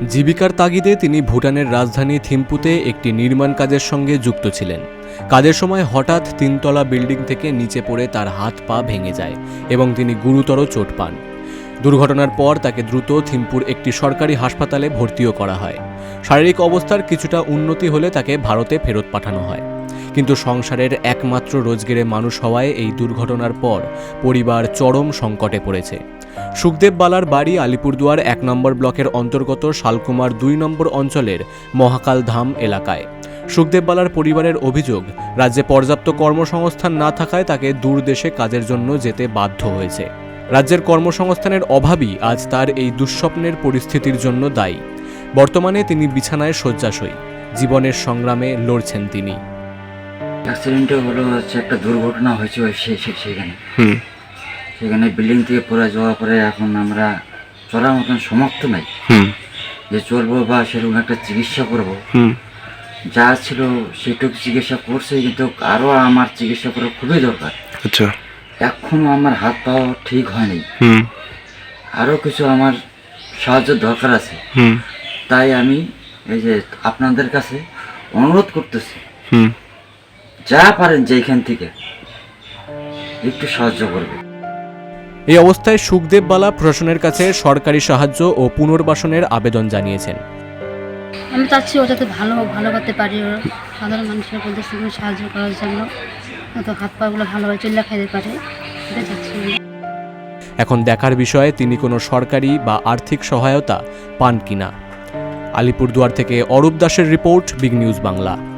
জীবিকার তাগিদে তিনি ভুটানের রাজধানী থিম্পুতে একটি নির্মাণ কাজের সঙ্গে যুক্ত ছিলেন। কাজের সময় হঠাৎ তিনতলা বিল্ডিং থেকে নিচে পড়ে তার হাত পা ভেঙে যায় এবং তিনি গুরুতর চোট পান। দুর্ঘটনার পর তাকে দ্রুত থিম্পুর একটি সরকারি হাসপাতালে ভর্তিও করা হয়। শারীরিক অবস্থার কিছুটা উন্নতি হলে তাকে ভারতে ফেরত পাঠানো হয়। কিন্তু সংসারের একমাত্র রোজগেরে মানুষ হওয়ায় এই দুর্ঘটনার পর পরিবার চরম সংকটে পড়েছে। সুখদেব বালার বাড়ি আলিপুরদুয়ার এক নম্বর ব্লকের অন্তর্গত শালকুমার দুই নম্বর অঞ্চলের মহাকাল ধাম এলাকায়। সুখদেব বালার পরিবারের অভিযোগ, রাজ্যে পর্যাপ্ত কর্মসংস্থান না থাকায় তাকে দূর দেশে কাজের জন্য যেতে বাধ্য হয়েছে। রাজ্যের কর্মসংস্থানের অভাবই আজ তার এই দুঃস্বপ্নের পরিস্থিতির জন্য দায়ী। বর্তমানে তিনি বিছানায় শয্যাশয়ী। জীবনের সংগ্রামে লড়ছেন তিনি। অ্যাক্সিডেন্টটা হলো হচ্ছে একটা দুর্ঘটনা হয়েছে ওই সে- সে- সেখানে। হুম। সেখানে বিল্ডিং থেকে পড়ে যাওয়ার পরে এখন আমরা চলার মতন সমর্থ নাই। হুম। যে চলবো বা সেরকম একটা চিকিৎসা করব। হুম। যা ছিল সেটুকু চিকিৎসা করছে কিন্তু আরও আমার চিকিৎসা করা খুবই দরকার। আচ্ছা। এখনও আমার হাত পাও ঠিক হয়নি। হুম। আরও কিছু আমার সাহায্য দরকার আছে। হুম। তাই আমি এই যে আপনাদের কাছে অনুরোধ করতেছি। হুম। যা পারেন যেখান থেকে। একটু সাহায্য করবে। এই অবস্থায় সুখদেব বালা প্রশাসনের কাছে সরকারি সাহায্য ও পুনর্বাসনের আবেদন জানিয়েছেন। আমি চাচ্ছি ও যাতে ভালো ভালো করতে পারি ওর। সাধারণ মানুষের সেগুলো সাহায্য করার জন্য যাতে হাত পাগুলো ভালোভাবে চলে খাইতে পারে। এটা চাচ্ছি এখন দেখার বিষয়ে তিনি কোনো সরকারি বা আর্থিক সহায়তা পান কিনা? আলিপুরদুয়ার থেকে অরূপ দাসের রিপোর্ট বিগ নিউজ বাংলা।